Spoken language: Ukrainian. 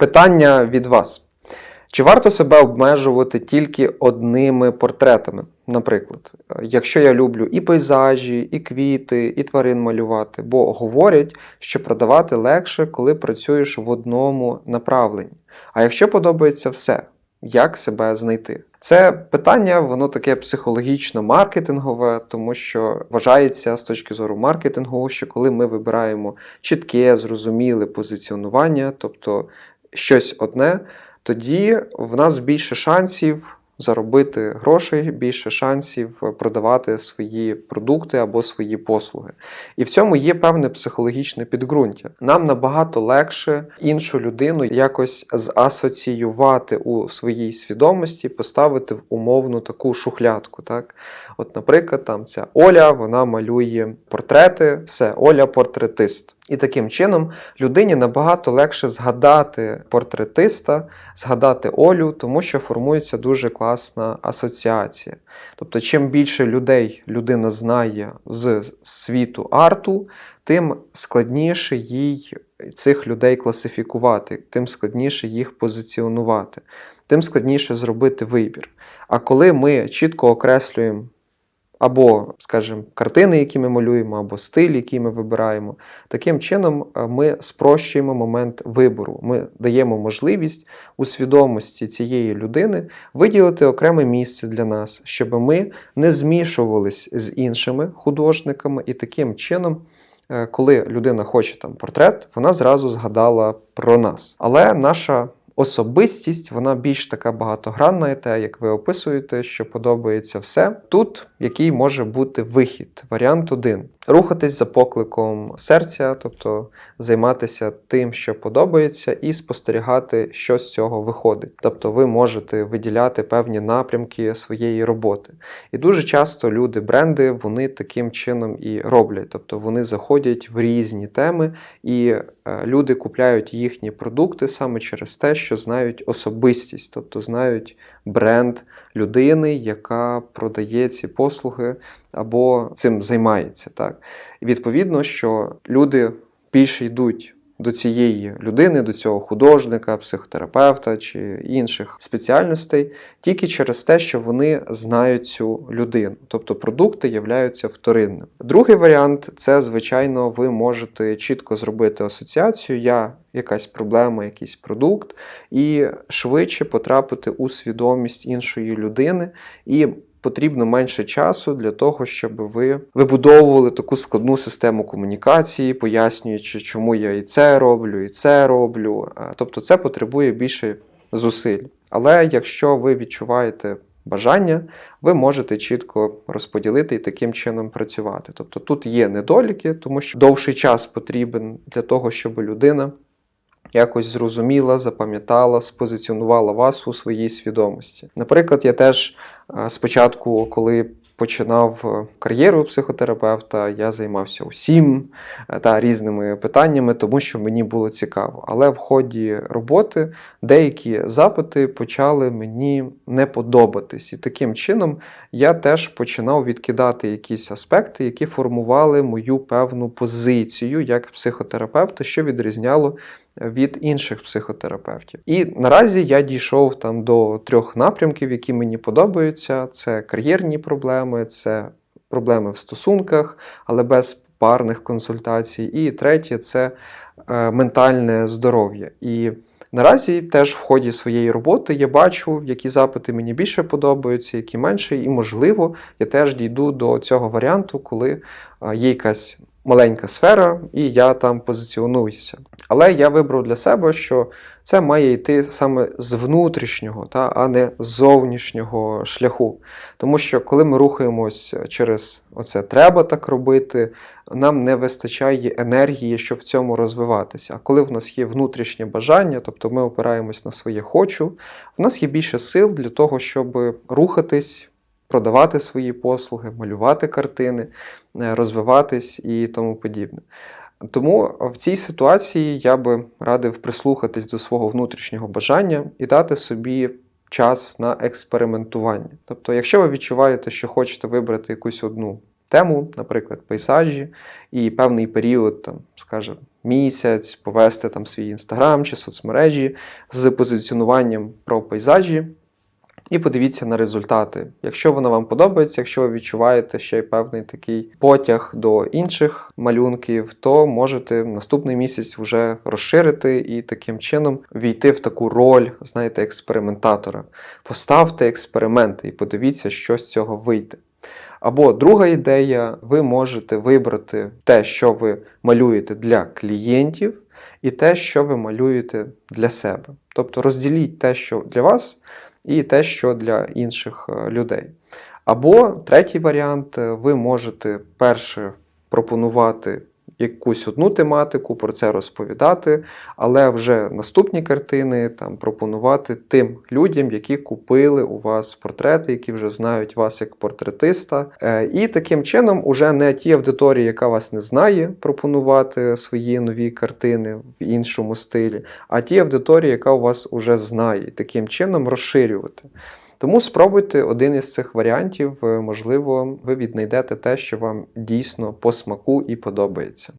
Питання від вас. Чи варто себе обмежувати тільки одними портретами? Наприклад, якщо я люблю і пейзажі, і квіти, і тварин малювати, бо говорять, що продавати легше, коли працюєш в одному направленні. А якщо подобається все, як себе знайти? Це питання, воно таке психологічно маркетингове, тому що вважається з точки зору маркетингу, що коли ми вибираємо чітке, зрозуміле позиціонування, тобто щось одне, тоді в нас більше шансів заробити грошей, більше шансів продавати свої продукти або свої послуги. І в цьому є певне психологічне підґрунтя. Нам набагато легше іншу людину якось засоціювати у своїй свідомості, поставити в умовну таку шухлядку. Так? От, наприклад, там ця Оля, вона малює портрети, все, Оля портретист. І таким чином людині набагато легше згадати портретиста, згадати Олю, тому що формується дуже класна асоціація. Тобто, чим більше людей людина знає з світу арту, тим складніше їй цих людей класифікувати, тим складніше їх позиціонувати, тим складніше зробити вибір. А коли ми чітко окреслюємо або, скажімо, картини, які ми малюємо, або стиль, який ми вибираємо. Таким чином, е, ми спрощуємо момент вибору. Ми даємо можливість у свідомості цієї людини виділити окреме місце для нас, щоб ми не змішувались з іншими художниками, і таким чином. е, Коли людина хоче там портрет, вона зразу згадала про нас. Але наша особистість, вона більш така багатогранна, і те, як ви описуєте, що подобається все. Тут який може бути вихід. Варіант один: рухатись за покликом серця, тобто займатися тим, що подобається, і спостерігати, що з цього виходить. Тобто, ви можете виділяти певні напрямки своєї роботи. І дуже часто люди, бренди, вони таким чином і роблять. Тобто вони заходять в різні теми, і е, люди купляють їхні продукти саме через те, що знають особистість, тобто знають бренд людини, яка продає ці послуги або цим займається. Так? І відповідно, що люди більше йдуть до цієї людини, до цього художника, психотерапевта чи інших спеціальностей тільки через те, що вони знають цю людину. Тобто продукти являються вторинним. Другий варіант це, звичайно, ви можете чітко зробити асоціацію. Я якась проблема, якийсь продукт, і швидше потрапити у свідомість іншої людини. і Потрібно менше часу для того, щоб ви вибудовували таку складну систему комунікації, пояснюючи, чому я і це роблю, і це роблю. Е, Тобто це потребує більше зусиль. Але якщо ви відчуваєте бажання, ви можете чітко розподілити і таким чином працювати. Тобто тут є недоліки, тому що довший час потрібен для того, щоб людина якось зрозуміла, запам'ятала, спозиціонувала вас у своїй свідомості. Наприклад, я теж е, спочатку, коли починав е, кар'єру психотерапевта, я займався усім е, та різними питаннями, тому що мені було цікаво. Але в ході роботи деякі запити почали мені не подобатись. І таким чином я теж починав відкидати якісь аспекти, які формували мою певну позицію як психотерапевта, що відрізняло від інших психотерапевтів. І наразі я дійшов там до трьох напрямків, які мені подобаються: це кар'єрні проблеми, це проблеми в стосунках, але без парних консультацій. І третє це е, ментальне здоров'я. І Наразі теж в ході своєї роботи я бачу, які запити мені більше подобаються, які менше, і, можливо, я теж дійду до цього варіанту, коли е, є якась маленька сфера, і я там позиціонуюся. Але я вибрав для себе, що це має йти саме з внутрішнього, та, а не з зовнішнього шляху. Тому що коли ми рухаємось через оце треба так робити, нам не вистачає енергії, щоб в цьому розвиватися. А коли в нас є внутрішнє бажання, тобто ми опираємось на своє хочу, в нас є більше сил для того, щоб рухатись. Продавати свої послуги, малювати картини, е, розвиватись і тому подібне. Тому в цій ситуації я би радив прислухатись до свого внутрішнього бажання і дати собі час на експериментування. Тобто, якщо ви відчуваєте, що хочете вибрати якусь одну тему, наприклад, пейзажі, і певний період, там, скажімо, місяць, повести там свій інстаграм чи соцмережі з позиціонуванням про пейзажі. І подивіться на результати. Якщо воно вам подобається, якщо ви відчуваєте ще й певний такий потяг до інших малюнків, то можете наступний місяць вже розширити і таким чином війти в таку роль, знаєте, експериментатора. Поставте експерименти і подивіться, що з цього вийде. Або друга ідея, ви можете вибрати те, що ви малюєте для клієнтів, і те, що ви малюєте для себе. Тобто розділіть те, що для вас, і те, що для інших е, людей. Або третій варіант, е, ви можете перше пропонувати якусь одну тематику, про це розповідати, але вже наступні картини там пропонувати тим людям, які купили у вас портрети, які вже знають вас як портретиста. Е, І таким чином, уже не тій аудиторії, яка вас не знає, пропонувати свої нові картини в іншому стилі, а тій аудиторії, яка у вас уже знає, таким чином розширювати. Тому спробуйте один із цих варіантів, е, можливо, ви віднайдете те, що вам дійсно по смаку і подобається.